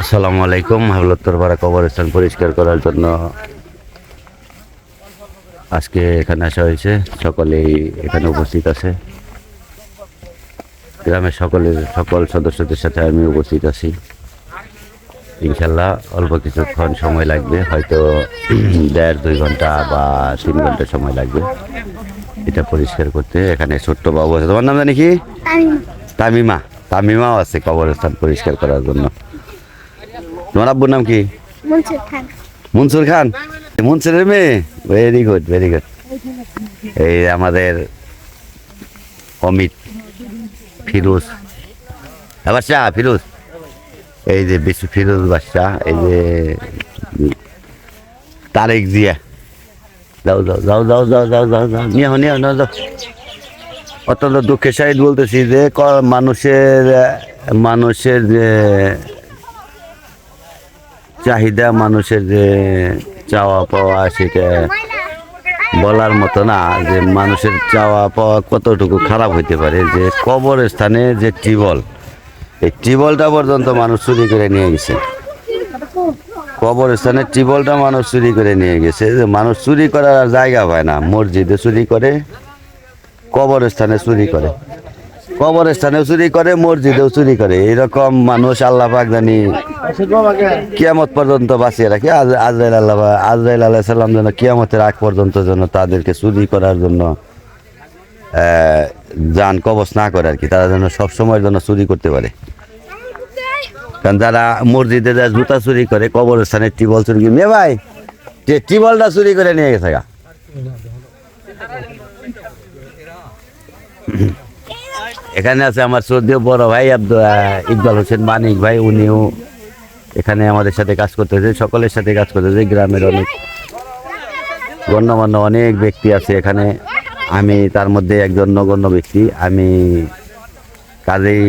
আসসালামু আলাইকুম হাবলত্তরপাড়া কবরস্থান পরিষ্কার করার জন্য। আজকে এখানে আসা হয়েছে সকলেই এখানে উপস্থিত আছে। গ্রামের সকলের সকল সদস্যদের সাথে আমি উপস্থিত আছি। ইনশাল্লাহ অল্প কিছুক্ষণ সময় লাগবে হয়তো দেড় দুই ঘণ্টা বা তিন ঘণ্টা সময় লাগবে। এটা পরিষ্কার করতে এখানে ছোট্ট বাবু আছে। তোমার নাম জানি কি? তামিমা। তামিমাও আছে কবরস্থান পরিষ্কার করার জন্য। তোমার আব্বুর নাম কি? মনসুর খান। মনসুরের মেয়ে? ভেরি গুড ভেরি গুড এই আমাদের অমিত ফিরোজ। বাদশাহ ফিরোজ। এই যে বিশ্ব ফিরোজ বাদশাহ এই যে তারেক জিয়া। যাও যাও যাও যাও যাও যাও যাও নিয়ে নিয়ে যাও। অত্যন্ত দুঃখের সাহিত বলতেছি যে মানুষের মানুষের যে চাহিদা, মানুষের যে চাওয়া পাওয়া সেটা বলার মতো না, যে মানুষের চাওয়া পাওয়া কতটুকু খারাপ হইতে পারে, যে কবর স্থানে যে টিবল এই টিবলটা পর্যন্ত মানুষ চুরি করে নিয়ে গেছে। কবরস্থানের টিবলটা মানুষ চুরি করে নিয়ে গেছে, যে মানুষ চুরি করার জায়গা পায় না, মসজিদে চুরি করে কবরস্থানে চুরি করে। কবরস্থানেও চুরি করে, মসজিদেও চুরি করে। এরকম মানুষ আল্লাহ পাক জানি কিয়ামত পর্যন্ত বাঁচিয়ে রাখে। আজ আজরাইল আল্লাহ আজরাইল আল্লাহ সাল্লাম যেন কিয়ামতের আগ পর্যন্ত যেন তাদেরকে চুরি করার জন্য যান কবচ না করে আর কি। তারা যেন সবসময়ের জন্য চুরি করতে পারে। কারণ যারা মসজিদে যা জুতা চুরি করে কবরস্থানের টিবল চুরি মেয়ে ভাই, যে টিবলটা চুরি করে নিয়ে গেছে গা। এখানে আছে আমার শ্রদ্ধেয় বড় ভাই ইকবাল হোসেন মানিক ভাই, উনিও এখানে আমাদের সাথে কাজ করতেছে সকলের সাথে কাজ করতেছে গ্রামের অনেক গণ্যমান্য অনেক ব্যক্তি আছে এখানে। আমি তার মধ্যে একজন নগণ্য ব্যক্তি, আমি কাজেই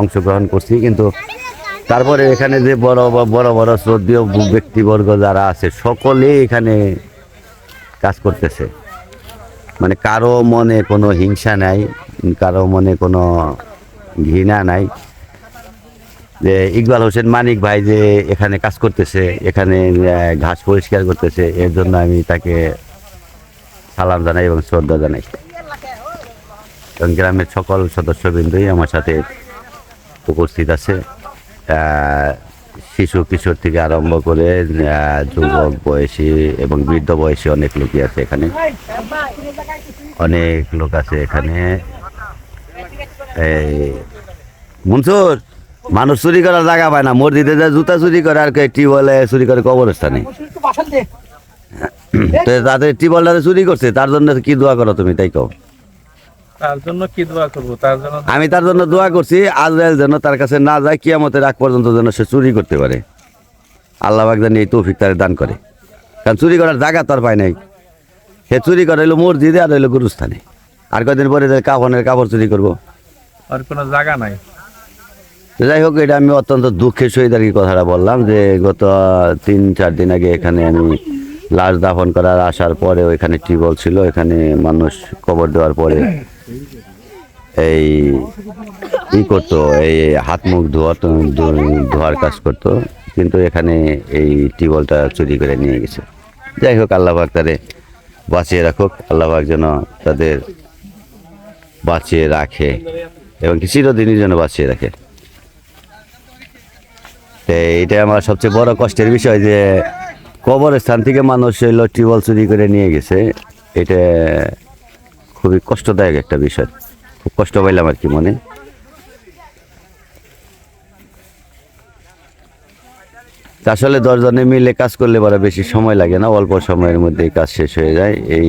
অংশগ্রহণ করছি, কিন্তু তারপরে এখানে যে বড় বড় বড় শ্রদ্ধেয় ব্যক্তিবর্গ যারা আছে, সকলেই এখানে কাজ করতেছে। মানে কারও মনে কোনো হিংসা নাই, কারও মনে কোনো ঘৃণা নাই। যে ইকবাল হোসেন মানিক ভাই যে এখানে কাজ করতেছে, এখানে ঘাস পরিষ্কার করতেছে, এর জন্য আমি তাকে সালাম জানাই এবং শ্রদ্ধা জানাই। এবং গ্রামের সকল সদস্যবৃন্দই আমার সাথে উপস্থিত আছে। শিশু কিশোর থেকে আরম্ভ করে যুবক বয়সী এবং বৃদ্ধ বয়সী অনেক লোকই আছে এখানে। অনেক লোক আছে এখানে। এই মনসুর মানুষ চুরি করার জায়গা পায় না। মসজিদে যে জুতা চুরি করে আর টিউবওয়েলে চুরি করে কবরস্থানে? তো তাদের টিউবওয়েলটা চুরি করছে তার জন্য কি দোয়া করো তুমি তাই কও? তার জন্য কি দোয়া করব? তার জন্য আমি তার জন্য দোয়া করছি আজরাইল যেন তার কাছে না যায় কিয়ামতের আগ পর্যন্ত যেন সে চুরি করতে পারে। আল্লাহ বাক জানি এই তৌফিক তারে দান করে। কারণ চুরি করার জায়গা তার পায় নাই। সে চুরি করে হইল মসজিদে আর হইল গুরুস্থানে। আর কদিন পরে যে কাফনের কাপড় চুরি করব। আর কোনো জায়গা নাই। যাই হোক এটা আমি অত্যন্ত দুঃখের সহিত আর কি কথাটা বললাম যে গত তিন চার দিন আগে এখানে আমি লাশ দাফন করার আসার পরে ওইখানে টিউবওয়েল ছিল। এখানে মানুষ কবর দেওয়ার পরে এই ই করতো, এই হাত মুখ ধোয়া ধো- ধোয়ার কাজ করতো, কিন্তু এখানে এই টিউবওয়েলটা চুরি করে নিয়ে গেছে। যাই হোক আল্লাহবাক তাদের বাঁচিয়ে রাখুক আল্লাহবাক যেন তাদের বাঁচিয়ে রাখে এবং কি চিরদিনই যেন বাঁচিয়ে রাখে। তো এইটা আমার সবচেয়ে বড় কষ্টের বিষয় যে, কবরস্থান থেকে মানুষ হইল টিউবওয়েল চুরি করে নিয়ে গেছে। এটা খুবই কষ্টদায়ক একটা বিষয়। খুব কষ্ট পাইলাম আর কি মনে। আসলে দশজনে মিলে কাজ করলে পরে বেশি সময় লাগে না, অল্প সময়ের মধ্যে কাজ শেষ হয়ে যায়। এই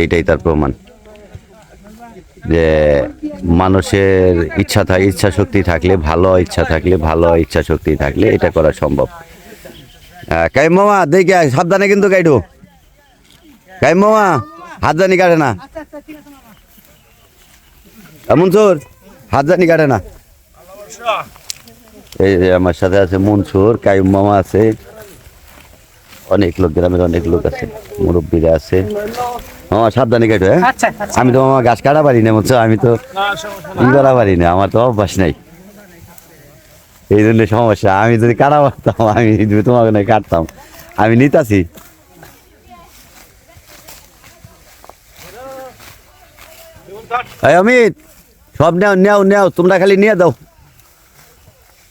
এইটাই তার প্রমাণ। যে মানুষের ইচ্ছা থাকে, ইচ্ছা শক্তি থাকলে, ভালো ইচ্ছা থাকলে, ভালো ইচ্ছা শক্তি থাকলে এটা করা সম্ভব। কাইম মামা, দেখে, সাবধানে কিন্তু গাইডো কাইম মামা, হাত জানি কাটে না। মনসুর হাত জানি কাটে না। এই যে আমার সাথে আছে মনসুর কাইম মামা আছে। অনেক লোক গ্রামের অনেক লোক আছে মুরব্বীরা আছে। মামা সাবধানে কাটো হ্যাঁ? আচ্ছা আমি তো মামা গাছ কাটা পারি না বলছো আমি তো ই করা পারি না আমার তো অভ্যাস নাই। এই জন্য সমস্যা আমি যদি কাটা পারতাম আমি তোমাকে না কাটতাম আমি নিতাছি। অমিত! সব নেও নেও নেও, তোমরা খালি নিয়ে দাও।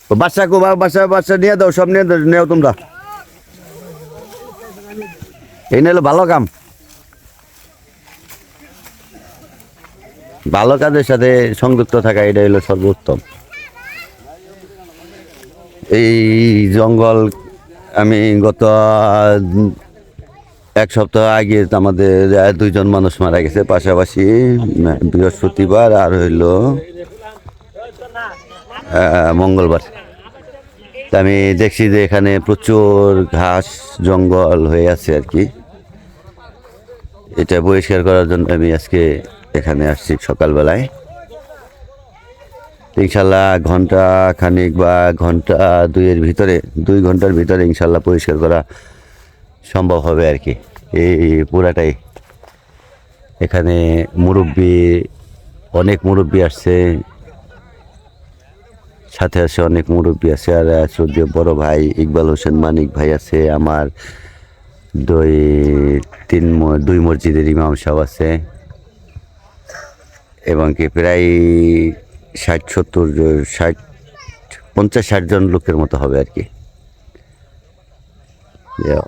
ও বাচ্চা বাচ্চা নিয়ে দাও, সব নিয়ে নেও তোমরা। এই নিলে ভালো কাম। ভালো কাজের সাথে সংযুক্ত থাকা, এটা হলো সর্বোত্তম। এই জঙ্গল, আমি গত এক সপ্তাহ আগে আমাদের দুইজন মানুষ মারা গেছে। পাশাপাশি বৃহস্পতিবার আর হইল মঙ্গলবার। আমি দেখছি যে এখানে প্রচুর ঘাস, জঙ্গল হয়ে আছে আর কি। এটা পরিষ্কার করার জন্য আমি আজকে এখানে আসছি সকালবেলায়। ইনশাল্লাহ ঘণ্টা খানিক বা ঘণ্টা দুইয়ের ভিতরে, দুই ঘণ্টার ভিতরে ইনশাল্লাহ পরিষ্কার করা সম্ভব হবে আর কি। এই পুরাটাই। এখানে মুরব্বি, অনেক মুরব্বি আসছে। সাথে আছে অনেক মুরব্বী আছে, আর সূর্য বড় ভাই ইকবাল হোসেন, মানিক ভাই আছে, আমার দুই, তিন দুই মসজিদের ইমাম সাহেব আছে। এবং কি প্রায় ষাট, সত্তর, ষাট, পঞ্চাশ, ষাট জন লোকের মতো হবে আর কি।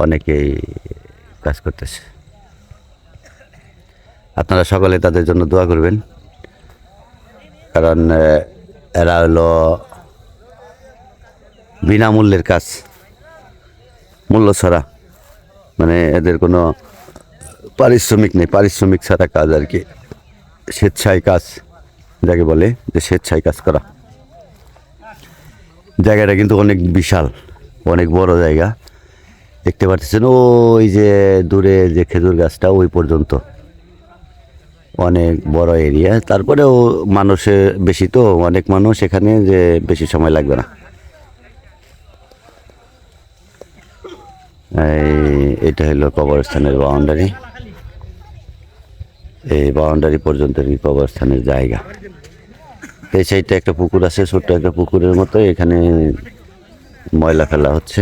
অনেকেই কাজ করতেছে। আপনারা সকলে তাদের জন্য দোয়া করবেন। কারণ এরা হলো বিনামূল্যের কাজ মূল্য ছাড়া মানে এদের কোনো পারিশ্রমিক নেই। পারিশ্রমিক ছাড়া কাজ আর কি, স্বেচ্ছায় কাজ, যাকে বলে যে স্বেচ্ছায় কাজ করা। জায়গাটা কিন্তু অনেক বিশাল, অনেক বড় জায়গা। দেখতে পাচ্ছেন ওই যে দূরে যে খেজুর গাছটা, ওই পর্যন্ত। অনেক বড় এরিয়া তারপরেও মানুষে বেশি তো, অনেক মানুষ এখানে যে বেশি সময় লাগবে না। এটা হলো কবরস্থানের বাউন্ডারি এই বাউন্ডারি পর্যন্ত কবরস্থানের জায়গা। এই সাইডটা একটা পুকুর আছে, ছোট্ট একটা পুকুরের মতো, এখানে ময়লা ফেলা হচ্ছে।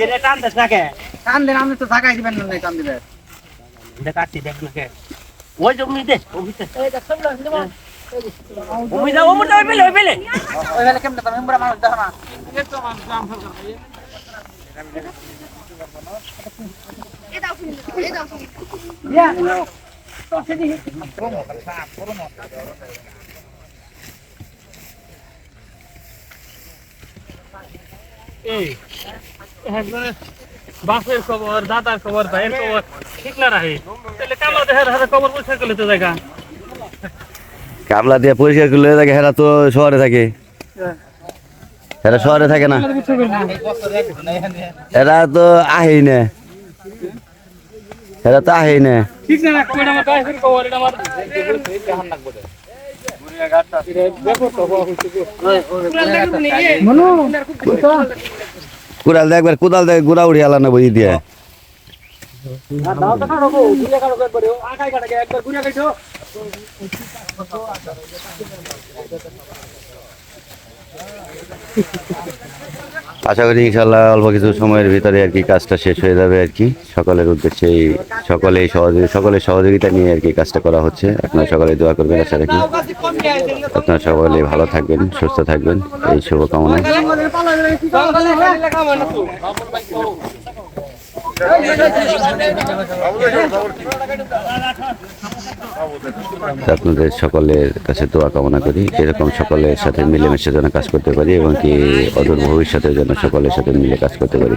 যেটা টানতেছ নাকে। টান দেন আপনি তো থাকাই দিবেন না টান দিবেন। দেখাচ্ছি দেখ নাকে। ওই জমি দে অভিতে অভি যাও অমুটা ওই পেলে ওই পেলে ওই বেলা কেমন তুমি বুড়া মানুষ দেখো না। এই একবারে বাপের খবর দাদার খবর ভাইয়ের খবর ঠিক না রাহে তাহলে কামলা দেহের হাতে খবর পয়সা করলে তো জায়গা। কামলা দিয়ে পরিষ্কার করলে থাকে হেরা তো শহরে থাকে। এরা শহরে থাকে না। এরা তো আহেই না এরা তো আহেই না ঠিক না কুড়াল দেখ একবার কোদাল দেখ গুড়া উড়ি আলা না বই দিয়ে। আশা করি ইনশাল্লাহ অল্প কিছু সময়ের ভিতরে আর কি কাজটা শেষ হয়ে যাবে আর কি। সকলের উদ্দেশ্যে এই সকলেই সহযোগী সকলের সহযোগিতা নিয়ে আর কি কাজটা করা হচ্ছে। আপনারা সকলে দোয়া করবেন, আশা রাখি। আপনারা সকলে ভালো থাকবেন, সুস্থ থাকবেন। এই শুভকামনায় আপনাদের সকলের কাছে দোয়া কামনা করি এরকম সকলের সাথে মিলেমিশে যেন কাজ করতে পারি এবং কি অদূর ভবিষ্যতে যেন সকলের সাথে মিলে কাজ করতে পারি।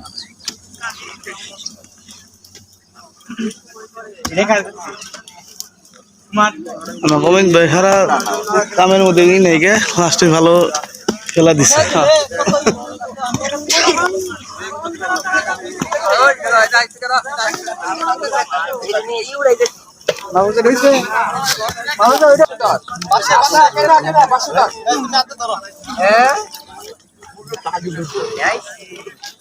মোহাম্মদ ভাই সারা কামের মধ্যে নেই গে। লাস্টে ভালো খেলা দিছে।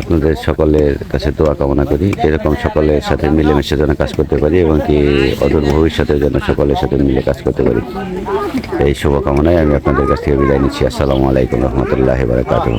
আপনাদের সকলের কাছে দোয়া কামনা করি, এরকম সকলের সাথে মিলেমিশে যেন কাজ করতে পারি এবং কি অদূর ভবিষ্যতে যেন সকলের সাথে মিলে কাজ করতে পারি। এই শুভকামনায় আমি আপনাদের কাছ থেকে বিদায় নিচ্ছি। আসসালামু আলাইকুম রহমতুল্লাহ বারকাতুহ।